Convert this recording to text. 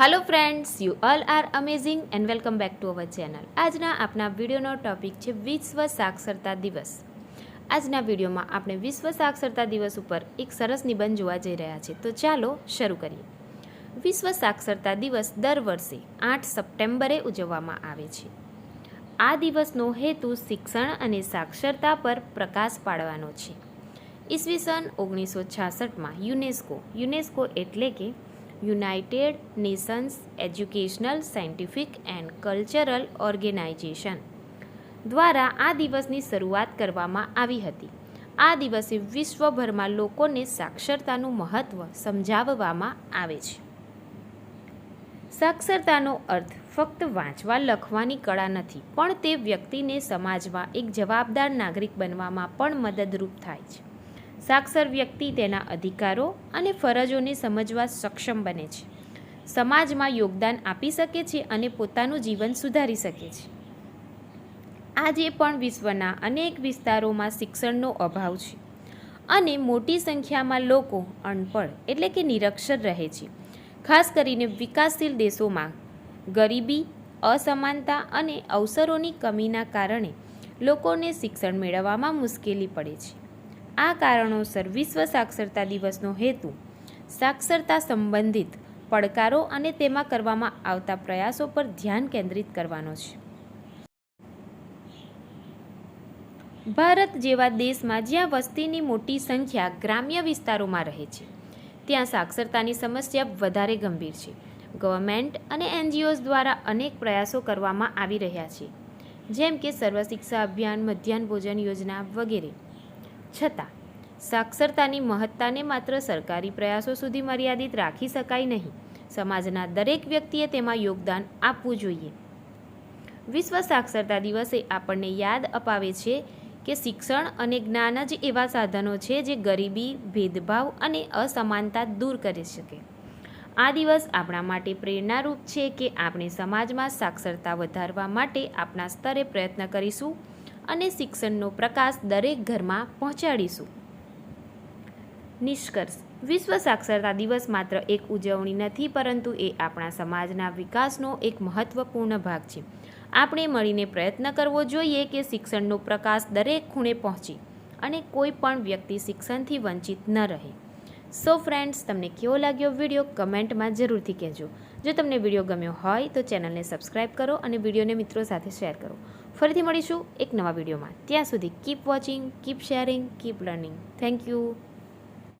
Hello friends you all are amazing and welcome back to our channel આજના આપણા વિડીયોનો topic છે વિશ્વ સાક્ષરતા દિવસ. આજના વિડીયોમાં આપણે વિશ્વ સાક્ષરતા દિવસ ઉપર એક સરસ નિબંધ જોવા જઈ રહ્યા છીએ. તો ચાલો શરૂ કરીએ. વિશ્વ સાક્ષરતા દિવસ દર વર્ષે આઠ સપ્ટેમ્બરે ઉજવવામાં આવે છે. આ દિવસનો હેતુ શિક્ષણ અને સાક્ષરતા પર પ્રકાશ પાડવાનો છે. ઈસવીસન ઓગણીસો છાસઠમાં યુનેસ્કો યુનેસ્કો એટલે કે United Nations Educational, Scientific and Cultural Organization દ્વારા આ દિવસની શરૂઆત કરવામાં આવી હતી. આ દિવસે વિશ્વભરમાં લોકોને સાક્ષરતાનું મહત્ત્વ સમજાવવામાં આવે છે. સાક્ષરતાનો અર્થ ફક્ત વાંચવા, લખવાની કળા નથી, પણ તે વ્યક્તિને સમાજમાં એક જવાબદાર નાગરિક બનવામાં પણ મદદરૂપ થાય છે. સાક્ષર વ્યક્તિ તેના અધિકારો અને ફરજોને સમજવા સક્ષમ બને છે. સમાજમાં યોગદાન આપી શકે છે અને પોતાનું જીવન સુધારી શકે છે. આજે પણ વિશ્વના અનેક વિસ્તારોમાં શિક્ષણનો અભાવ છે અને મોટી સંખ્યામાં લોકો અનપઢ એટલે કે નિરક્ષર રહે છે. ખાસ કરીને વિકાસશીલ દેશોમાં ગરીબી, અસમાનતા અને અવસરોની કમીના કારણે લોકોને શિક્ષણ મેળવવામાં મુશ્કેલી પડે છે. આ કારણોસર વિશ્વ સાક્ષરતા દિવસનો હેતુ સાક્ષરતા સંબંધિત પડકારો અને તેમાં કરવામાં આવતા પ્રયાસો પર ધ્યાન કેન્દ્રિત કરવાનો છે. ભારત જેવા દેશમાં જ્યાં વસ્તીની મોટી સંખ્યા ગ્રામ્ય વિસ્તારોમાં રહે છે, ત્યાં સાક્ષરતાની સમસ્યા વધારે ગંભીર છે. ગવર્મેન્ટ અને એનજીઓઝ દ્વારા અનેક પ્રયાસો કરવામાં આવી રહ્યા છે, જેમ કે સર્વ શિક્ષા અભિયાન, મધ્યાહન ભોજન યોજના વગેરે. છતાં, સાક્ષરતાની મહત્તાને માત્ર સરકારી પ્રયાસો સુધી મર્યાદિત રાખી શકાય નહીં. સમાજના દરેક વ્યક્તિએ તેમાં યોગદાન આપવું જોઈએ. વિશ્વ સાક્ષરતા દિવસે આપણને યાદ અપાવે છે કે શિક્ષણ અને જ્ઞાન જ એવા સાધનો છે જે ગરીબી, ભેદભાવ અને અસમાનતા દૂર કરી શકે. આ દિવસ આપણા માટે પ્રેરણારૂપ છે કે આપણે સમાજમાં સાક્ષરતા વધારવા માટે આપણા સ્તરે પ્રયત્ન કરીશું અને શિક્ષણનો પ્રકાશ દરેક ઘરમાં પહોંચાડીશું. નિષ્કર્ષ. વિશ્વ સાક્ષરતા દિવસ માત્ર એક ઉજવણી નથી, પરંતુ એ આપણા સમાજના વિકાસનો એક મહત્વપૂર્ણ ભાગ છે. આપણે મળીને પ્રયત્ન કરવો જોઈએ કે શિક્ષણનો પ્રકાશ દરેક ખૂણે પહોંચે અને કોઈ પણ વ્યક્તિ શિક્ષણથી વંચિત ન રહે. સો ફ્રેન્ડ્સ તમને કેવો લાગ્યો વીડિયો? કમેન્ટમાં જરૂરથી કહેજો. જો તમને વીડિયો ગમ્યો હોય તો ચેનલને સબસ્ક્રાઈબ કરો અને વિડીયોને મિત્રો સાથે શેર કરો. ફરીથી મળીશું એક નવા વિડીયોમાં. ત્યાં સુધી keep watching keep sharing keep learning thank you